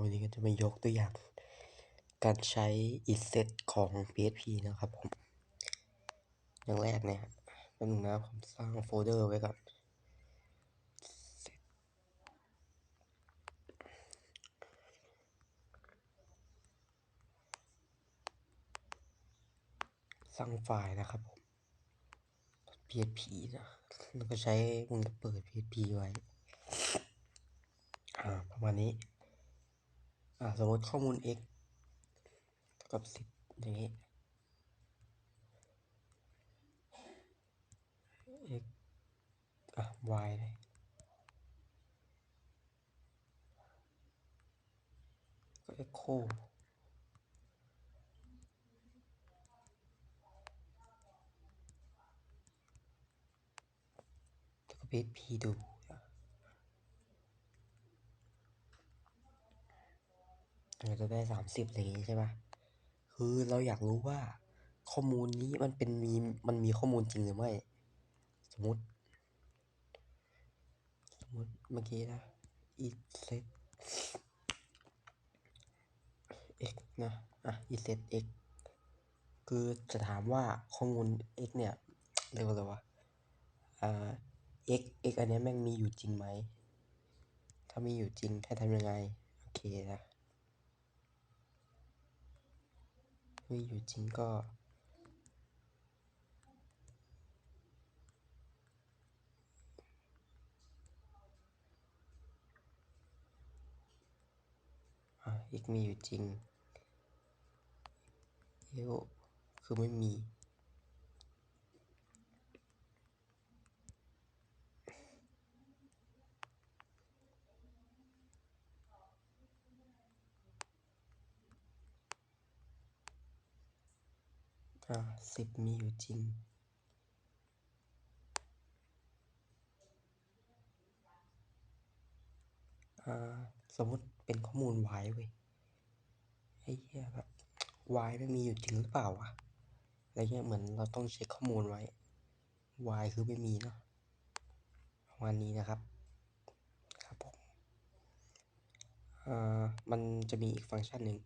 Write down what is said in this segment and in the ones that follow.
วันนี้ก็จะมายกตัวอย่าง การใช้ inset ของ PHP นะครับผม อย่างแรกเนี่ยเป็นงนะผมสร้างโฟลเดอร์ไว้ก่อนสร้างไฟล์นะครับผม PHP นะแล้วก็ใช้มึงเปิด PHP ไว้ อ่า ประมาณนี้ อ่าสมมติข้อมูล x เท่ากับสิบอย่างนี้ x อะ y เลยก็ echo แล้วก็ php ดู เราจะได้สามสิบอะไรอย่างงี้ใช่ปะคือเราอยากรู้ว่าข้อมูลนี้มันเป็นมีมันมีข้อมูลจริงหรือไม่ สมมติ สมมติเมื่อกี้นะ it set x นะ อะ it set x คือจะถามว่าข้อมูล x เนี่ยเรียกว่าอะไรวะอ่า x x อันนี้แม่งมีอยู่จริงไหม ถ้ามีอยู่จริงให้ทำยังไง โอเคนะ มีอยู่จริงก็อ่า x มีอยู่จริง l คือไม่มี อ่าสิบมีอยู่จริง อ่า สมมติเป็นข้อมูล y เว้ยไอ้เหี้ยแบบ y ไม่มีอยู่จริงหรือเปล่าวะอะไรเงี้ยเหมือนเราต้องเช็คข้อมูลไว้ y คือไม่มีเนาะประมาณนี้นะครับ ครับผมอ่ามันจะมีอีกฟังก์ชันหนึ่ง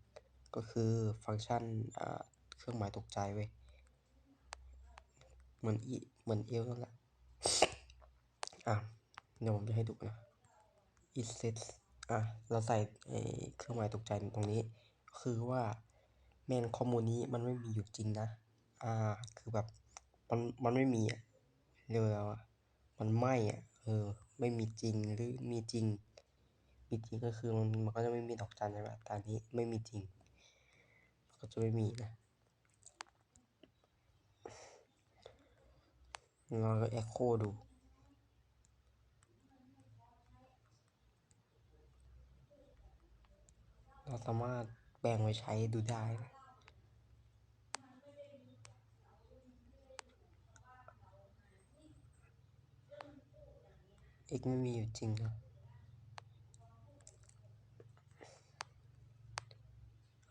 ก็คือฟังก์ชันอ่า เครื่องหมายตกใจเว้ย เหมือนอีเหมือนเอลนั่นแหละ อะ เดี๋ยวผมจะให้ดูนะ it sets อะ เราใส่ไอเครื่องหมายตกใจตรงนี้ คือว่าแม่งข้อมูลนี้มันไม่มีอยู่จริงนะ อ่า คือแบบ มันมันไม่มีอะเรียกว่าอะไรวะมันไม่อะ เออ ไม่มีจริงหรือมีจริง มีจริงก็คือมันมันก็จะไม่มีดอกจันใช่ไหมตอนนี้ไม่มีจริง ก็จะไม่มีนะ เราก็ echo ดู เราสามารถแบ่งไว้ใช้ดูได้นะ x ไม่มีอยู่จริงนะ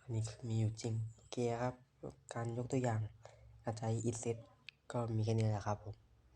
อันนี้คือมีอยู่จริง โอเคครับ การยกตัวอย่างการใช้ inset ก็มีแค่นี้แหละครับผม